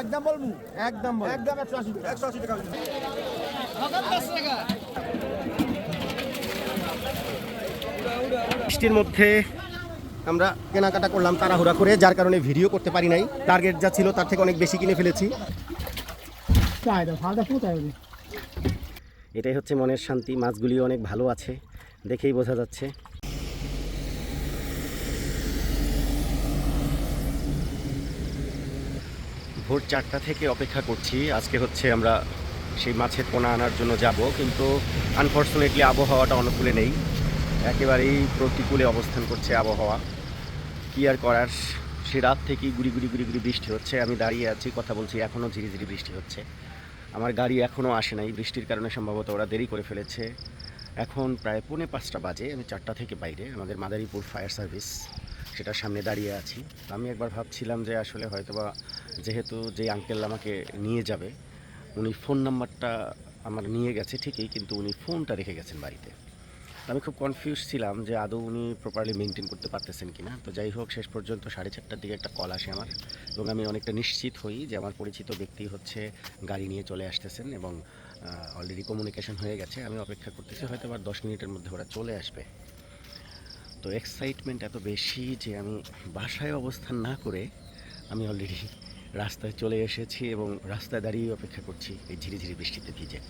একদম বলব? একদম বল। একদম একশো আশি একশো আশি টাকা। বৃষ্টির মধ্যে আমরা কেনাকাটা করলাম তাড়াহুড়া করে যার কারণে ভিডিও করতে পারি নাই। টার্গেট যা ছিল তার থেকে অনেক বেশি কিনে ফেলেছি। এটাই হচ্ছে মনের শান্তি মাছগুলি অনেক ভালো আছে দেখেই বোঝা যাচ্ছে। ভোর চারটা থেকে অপেক্ষা করছি। আজকে হচ্ছে আমরা সেই মাছের পোনা আনার জন্য যাব, কিন্তু আনফর্চুনেটলি আবহাওয়াটা অনুকূলে নেই। একেবারেই প্রতিকূলে অবস্থান করছে আবহাওয়া। কি আর করার? সে রাত থেকেই গুড়ি গুড়ি গুড়ি গুড়ি বৃষ্টি হচ্ছে। আমি দাঁড়িয়ে আছি, কথা বলছি, এখনও ঝিরি ঝিরি বৃষ্টি হচ্ছে। আমার গাড়ি এখনও আসে নাই। বৃষ্টির কারণে সম্ভবত ওরা দেরি করে ফেলেছে। এখন প্রায় পৌনে পাঁচটা বাজে। আমি চারটা থেকে বাইরে, আমাদের মাদারীপুর ফায়ার সার্ভিস। সেটার সামনে দাঁড়িয়ে আছি। আমি একবার ভাবছিলাম যে আসলে হয়তোবা যেহেতু যে আঙ্কেল আমাকে নিয়ে যাবে, উনি ফোন নাম্বারটা আমার নিয়ে গেছে ঠিকই, কিন্তু উনি ফোনটা রেখে গেছেন বাড়িতে। আমি খুব কনফিউজ ছিলাম যে আদৌ উনি প্রপারলি মেনটেন করতে পারতেছেন কি না তো যাই হোক, শেষ পর্যন্ত সাড়ে চারটার দিকে একটা কল আসে আমার এবং আমি অনেকটা নিশ্চিত হই যে আমার পরিচিত ব্যক্তি হচ্ছে গাড়ি নিয়ে চলে আসতেছেন এবং অলরেডি কমিউনিকেশন হয়ে গেছে। আমি অপেক্ষা করতেছি হয়তো আবার দশ মিনিটের মধ্যে ওরা চলে আসবে। তো এক্সাইটমেন্ট এত বেশি যে আমি বাসায় অবস্থান না করে আমি অলরেডি রাস্তায় চলে এসেছি এবং রাস্তায় দাঁড়িয়ে অপেক্ষা করছি এই ঝিরিঝিরি বৃষ্টিতে ভিজে।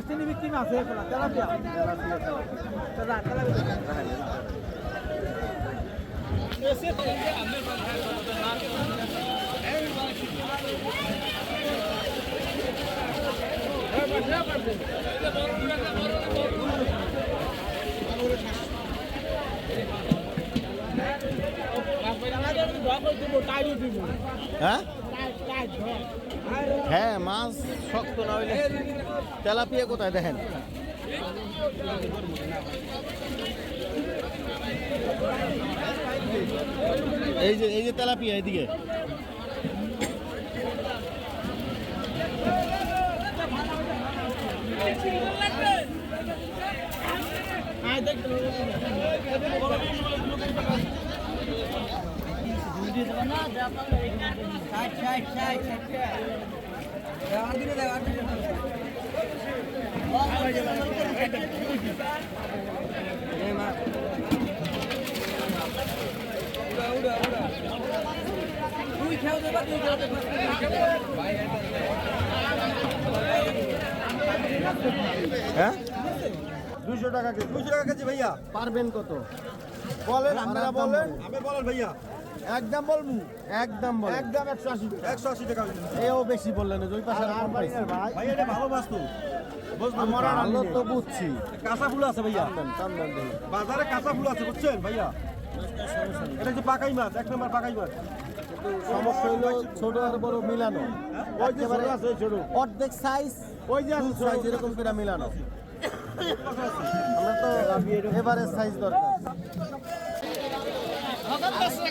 ফার্স্ট তিনি বিক্রি মাছ হয়ে গেল তেলাপিয়া। হ্যাঁ? হ্যাঁ মাছ শক্ত না হইলে তেলাপিয়া কোথায় দেখেন? এই যে এই যে তেলাপিয়া এদিকে। হ্যাঁ? দুইশো টাকা কেজি। দুশো টাকা কেজি ভাইয়া। পারবেন কত? বলেন আপনারা বলেন। আমি বলেন ভাইয়া। একদম বলব। একদম বলেন একদম একশো আশি একশো আশি টাকা এও বেশি বললেন ওই পাশে আর পাইছি। ভাই। এটা ভালো মাছ তো ভালো। তো বুঝছি। কাঁচা ফুল আছে ভাইয়া। বাজারে কাঁচা ফুল আছে বুঝছেন ভাইয়া? এটা হচ্ছে পাকাই মাছ এক নম্বর পাকাই মাছ। সমস্যা হলো ছোট আর বড় মিলানো। ওই যে ছোট আছে ছোট। অর্ধেক সাইজ ওই যে আছে সাইজ এরকম করে মিলানো। আমরা তো এবারে সাইজ দরকার। তাইলে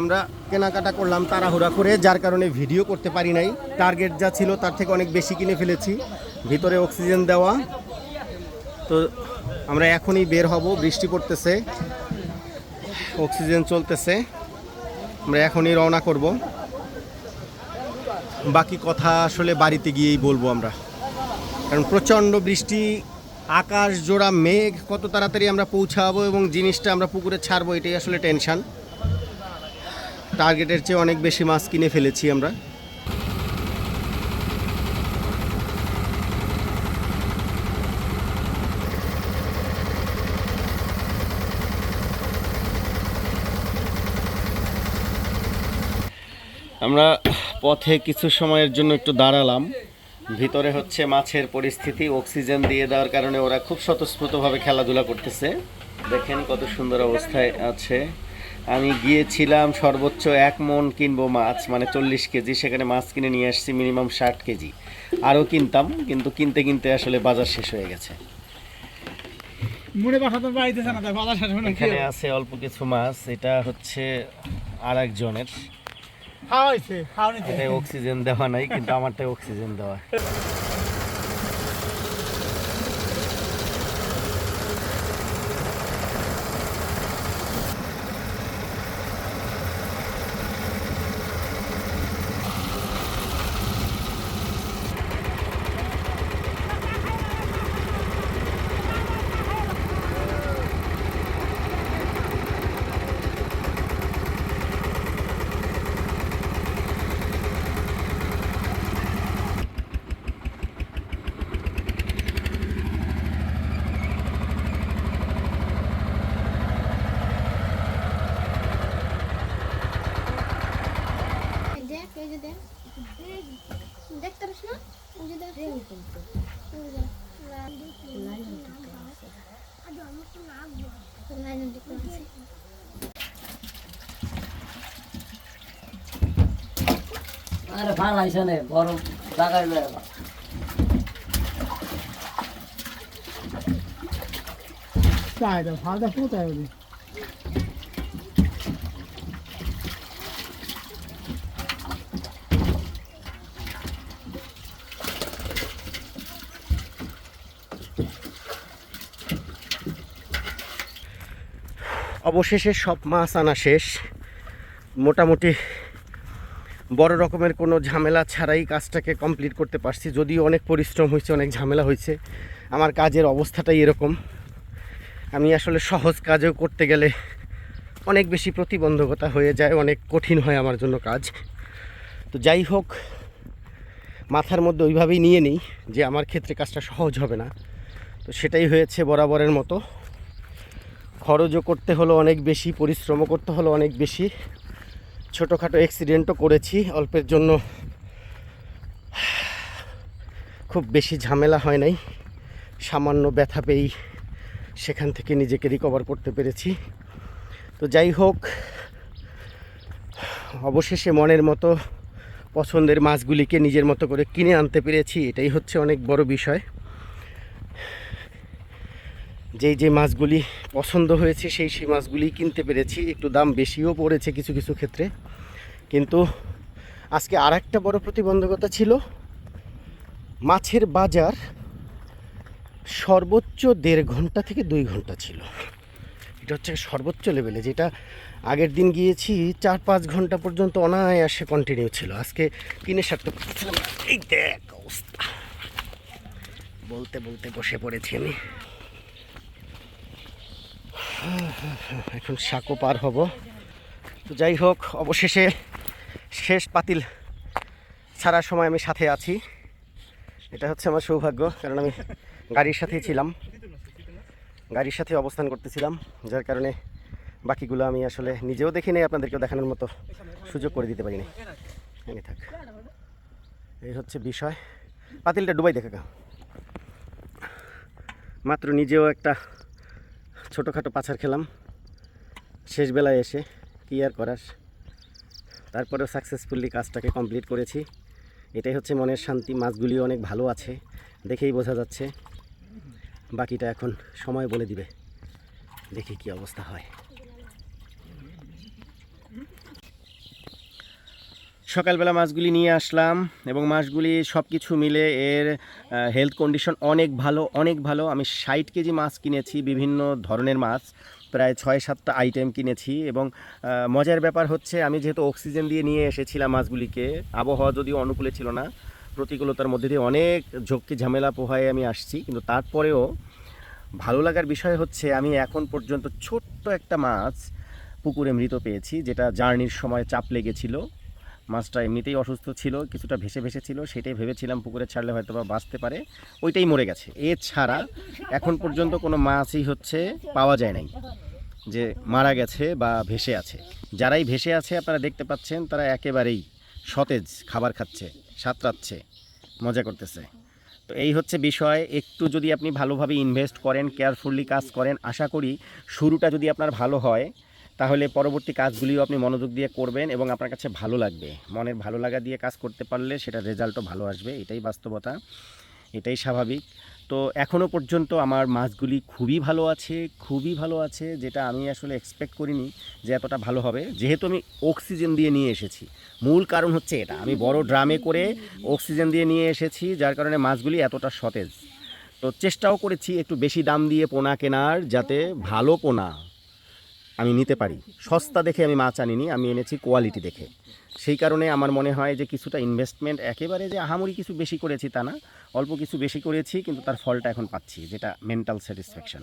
আমরা কেনাকাটা করলাম তাড়াহুড়া করে, যার কারণে ভিডিও করতে পারি নাই। টার্গেট যা ছিল তার থেকে অনেক বেশি কিনে ফেলেছি। ভিতরে অক্সিজেন দেওয়া। তো আমরা এখনই বের হব, বৃষ্টি পড়তেছে। অক্সিজেন চলতেছে। আমরা এখনই রওনা করব। বাকি কথা আসলে বাড়িতে গিয়েই বলব আমরা। কারণ প্রচণ্ড বৃষ্টি, আকাশ জোড়া মেঘ, কত তাড়াতাড়ি আমরা পৌঁছাবো এবং জিনিসটা আমরা পুকুরে ছাড়বো, এটাই আসলে টেনশন টার্গেটের চেয়ে অনেক বেশি মাছ কিনে ফেলেছি আমরা। আমরা পথে কিছু সময়ের জন্য একটু দাঁড়ালাম। ভিতরে হচ্ছে মাছের পরিস্থিতি, অক্সিজেন দিয়ে দেওয়ার কারণে ওরা খুব স্বতঃস্ফূর্তভাবে খেলাধুলা করতেছে। দেখেন কত সুন্দর অবস্থায় আছে। আমি গিয়েছিলাম সর্বোচ্চ এক মন কিনবো মাছ মানে চল্লিশ কেজি সেখানে মাছ কিনে নিয়ে আসছি মিনিমাম ষাট কেজি। আরও কিনতাম কিন্তু কিনতে কিনতে আসলে বাজার শেষ হয়ে গেছে। এখানে আছে অল্প কিছু মাছ এটা হচ্ছে আর একজনের অক্সিজেন দেওয়া নাই কিন্তু আমারটাই অক্সিজেন দেওয়া। আরে আইসা নে বড় ফালটা ওদের অবশেষে সব মাছ আনা শেষ। মোটামুটি বড় রকমের কোনো ঝামেলা ছাড়াই কাজটাকে কমপ্লিট করতে পারছি। যদিও অনেক পরিশ্রম হয়েছে, অনেক ঝামেলা হয়েছে। আমার কাজের অবস্থাটাই এরকম। আমি আসলে সহজ কাজও করতে গেলে অনেক বেশি প্রতিবন্ধকতা হয়ে যায়, অনেক কঠিন হয় আমার জন্য কাজ। তো যাই হোক, মাথার মধ্যে ওইভাবেই নিয়ে নিই যে আমার ক্ষেত্রে কাজটা সহজ হবে না। তো সেটাই হয়েছে বরাবরের মতো। খরচও করতে হলো, অনেক বেশি পরিশ্রমও করতে হলো, অনেক বেশি। ছোটোখাটো অ্যাক্সিডেন্টও করেছি। অল্পের জন্য খুব বেশি ঝামেলা হয় নাই। সামান্য ব্যথা পেয়েই সেখান থেকে নিজেকে রিকভার করতে পেরেছি। তো যাই হোক, অবশেষে মনের মতো পছন্দের মাছগুলিকে নিজের মতো করে কিনে আনতে পেরেছি, এটাই হচ্ছে অনেক বড় বিষয়। যেই যে মাছগুলি পছন্দ হয়েছে, সেই সেই মাছগুলি কিনতে পেরেছি। একটু দাম বেশিও পড়েছে কিছু কিছু ক্ষেত্রে। কিন্তু আজকে আর একটা বড় প্রতিবন্ধকতা ছিল মাছের বাজার সর্বোচ্চ দেড় ঘণ্টা থেকে দুই ঘণ্টা ছিল। এটা হচ্ছে সর্বোচ্চ লেভেলে, যেটা আগের দিন গিয়েছি, চার পাঁচ ঘণ্টা পর্যন্ত অনায়াসে কন্টিনিউ ছিল। আজকে তিনে সাতটা করতেছিলাম এই দেখ অবস্থা। বলতে বলতে বসে পড়েছি আমি। এখন সাঁকো পার হব। তো যাই হোক, অবশেষে শেষ পাতিল ছাড়ার সময় আমি সাথে আছি। এটা হচ্ছে আমার সৌভাগ্য, কারণ আমি গাড়ির সাথেই ছিলাম। গাড়ির সাথে অবস্থান করতেছিলাম, যার কারণে বাকিগুলো আমি আসলে নিজেও দেখি নাই আপনাদেরকেও দেখানোর মতো সুযোগ করে দিতে পারিনি। এনে থাক। এই হচ্ছে বিষয়। পাতিলটা ডুবাই দেখা। মাত্র নিজেও একটা ছোটোখাটো পাছার খেলাম। শেষ বেলায় এসে কী আর করার? তারপরেও সাকসেসফুলি কাজটাকে কমপ্লিট করেছি। এটাই হচ্ছে মনের শান্তি, মাছগুলিও অনেক ভালো আছে, দেখেই বোঝা যাচ্ছে। বাকিটা এখন সময় বলে দিবে। দেখি কি অবস্থা হয়। সকালবেলা মাছগুলি নিয়ে আসলাম এবং মাছগুলি সব কিছু মিলে এর হেলথ কন্ডিশন অনেক ভালো অনেক ভালো। আমি ষাট কেজি মাছ কিনেছি, বিভিন্ন ধরনের মাছ, প্রায় ছয় সাতটা আইটেম কিনেছি এবং মজার ব্যাপার হচ্ছে আমি যেহেতু অক্সিজেন দিয়ে নিয়ে এসেছিলাম মাছগুলিকে, আবহাওয়া যদিও অনুকূলে ছিল না, প্রতিকূলতার মধ্যে দিয়ে অনেক ঝক্কি ঝামেলা পোহায় আমি আসছি। কিন্তু তারপরেও ভালো লাগার বিষয় হচ্ছে আমি এখন পর্যন্ত ছোট্ট একটা মাছ পুকুরে মৃত পেয়েছি, যেটা জার্নির সময় চাপ লেগেছিল। মাছটা এমনিতেই অসুস্থ ছিল, কিছুটা ভেসে ভেসে ছিল, সেটাই ভেবেছিলাম পুকুরে ছাড়লে হয়তো বা বাঁচতে পারে। ওইটাই মরে গেছে। এছাড়া এখন পর্যন্ত কোনো মাছই হচ্ছে পাওয়া যায় নাই, যে মারা গেছে বা ভেসে আছে। যারাই ভেসে আছে, আপনারা দেখতে পাচ্ছেন, তারা একেবারেই সতেজ খাবার খাচ্ছে, সাঁতরাচ্ছে, মজা করতেছে। তো এই হচ্ছে বিষয়। একটু যদি আপনি ভালোভাবে ইনভেস্ট করেন কেয়ারফুলি কাজ করেন, আশা করি শুরুটা যদি আপনার ভালো হয় তাহলে পরবর্তী কাজগুলিও আপনি মনোযোগ দিয়ে করবেন এবং আপনার কাছে ভালো লাগবে। মনের ভালো লাগা দিয়ে কাজ করতে পারলে সেটা রেজাল্টও ভালো আসবে, এটাই বাস্তবতা, এটাই স্বাভাবিক। তো এখনও পর্যন্ত আমার মাছগুলি খুবই ভালো আছে, খুবই ভালো আছে, যেটা আমি আসলে এক্সপেক্ট করিনি যে এতটা ভালো হবে। যেহেতু আমি অক্সিজেন দিয়ে নিয়ে এসেছি, মূল কারণ হচ্ছে এটা। আমি বড় ড্রামে করে অক্সিজেন দিয়ে নিয়ে এসেছি, যার কারণে মাছগুলি এতটা সতেজ তো চেষ্টাও করেছি একটু বেশি দাম দিয়ে পোনা কেনার, যাতে ভালো পোনা আমি নিতে পারি। সস্তা দেখে আমি মাছ আনিনি, আমি এনেছি কোয়ালিটি দেখে। সেই কারণে আমার মনে হয় যে কিছুটা ইনভেস্টমেন্ট একেবারে যে আহামরি কিছু বেশি করেছি তা না, অল্প কিছু বেশি করেছি, কিন্তু তার ফলটা এখন পাচ্ছি, যেটা মেন্টাল স্যাটিসফ্যাকশন